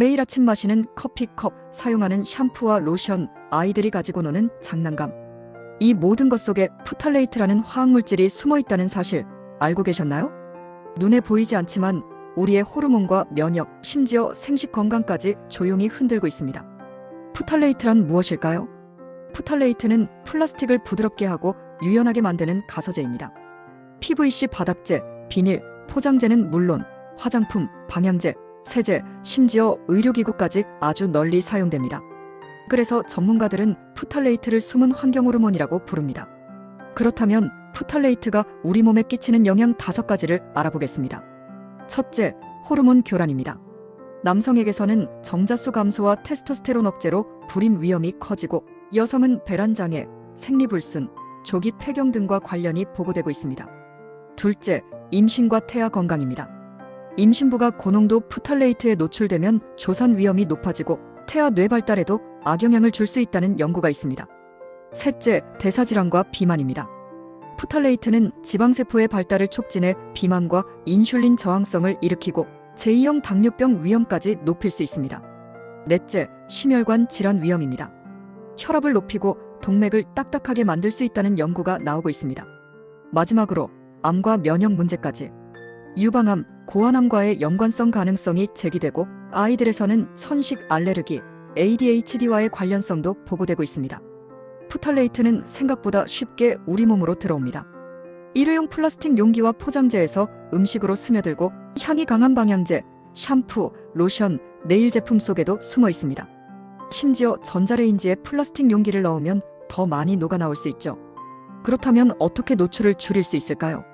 매일 아침 마시는 커피컵, 사용하는 샴푸와 로션, 아이들이 가지고 노는 장난감. 이 모든 것 속에 푸탈레이트라는 화학물질이 숨어 있다는 사실 알고 계셨나요? 눈에 보이지 않지만 우리의 호르몬과 면역, 심지어 생식 건강까지 조용히 흔들고 있습니다. 푸탈레이트란 무엇일까요? 푸탈레이트는 플라스틱을 부드럽게 하고 유연하게 만드는 가소제입니다. PVC 바닥재, 비닐, 포장재는 물론 화장품, 방향제, 세제, 심지어 의료기구까지 아주 널리 사용됩니다. 그래서 전문가들은 푸탈레이트를 숨은 환경 호르몬이라고 부릅니다. 그렇다면 푸탈레이트가 우리 몸에 끼치는 영향 다섯 가지를 알아보겠습니다. 첫째, 호르몬 교란입니다. 남성에게서는 정자수 감소와 테스토스테론 억제로 불임 위험이 커지고 여성은 배란 장애, 생리불순, 조기 폐경 등과 관련이 보고되고 있습니다. 둘째, 임신과 태아 건강입니다. 임신부가 고농도 푸탈레이트에 노출되면 조산 위험이 높아지고 태아 뇌 발달에도 악영향을 줄 수 있다는 연구가 있습니다. 셋째, 대사질환과 비만입니다. 푸탈레이트는 지방세포의 발달을 촉진해 비만과 인슐린 저항성을 일으키고 제2형 당뇨병 위험까지 높일 수 있습니다. 넷째, 심혈관 질환 위험입니다. 혈압을 높이고 동맥을 딱딱하게 만들 수 있다는 연구가 나오고 있습니다. 마지막으로 암과 면역 문제까지 유방암, 고환암과의 연관성 가능성이 제기되고 아이들에서는 천식 알레르기, ADHD와의 관련성도 보고되고 있습니다. 푸탈레이트는 생각보다 쉽게 우리 몸으로 들어옵니다. 일회용 플라스틱 용기와 포장재에서 음식으로 스며들고 향이 강한 방향제, 샴푸, 로션, 네일 제품 속에도 숨어 있습니다. 심지어 전자레인지에 플라스틱 용기를 넣으면 더 많이 녹아 나올 수 있죠. 그렇다면 어떻게 노출을 줄일 수 있을까요?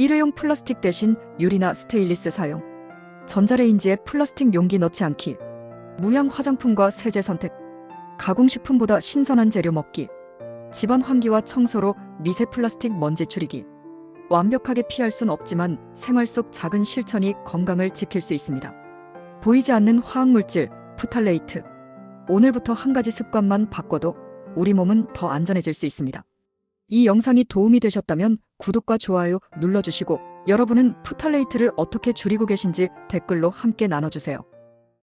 일회용 플라스틱 대신 유리나 스테인리스 사용. 전자레인지에 플라스틱 용기 넣지 않기. 무향 화장품과 세제 선택. 가공식품보다 신선한 재료 먹기. 집안 환기와 청소로 미세 플라스틱 먼지 줄이기. 완벽하게 피할 순 없지만 생활 속 작은 실천이 건강을 지킬 수 있습니다. 보이지 않는 화학물질, 푸탈레이트. 오늘부터 한 가지 습관만 바꿔도 우리 몸은 더 안전해질 수 있습니다. 이 영상이 도움이 되셨다면 구독과 좋아요 눌러주시고 여러분은 푸탈레이트를 어떻게 줄이고 계신지 댓글로 함께 나눠주세요.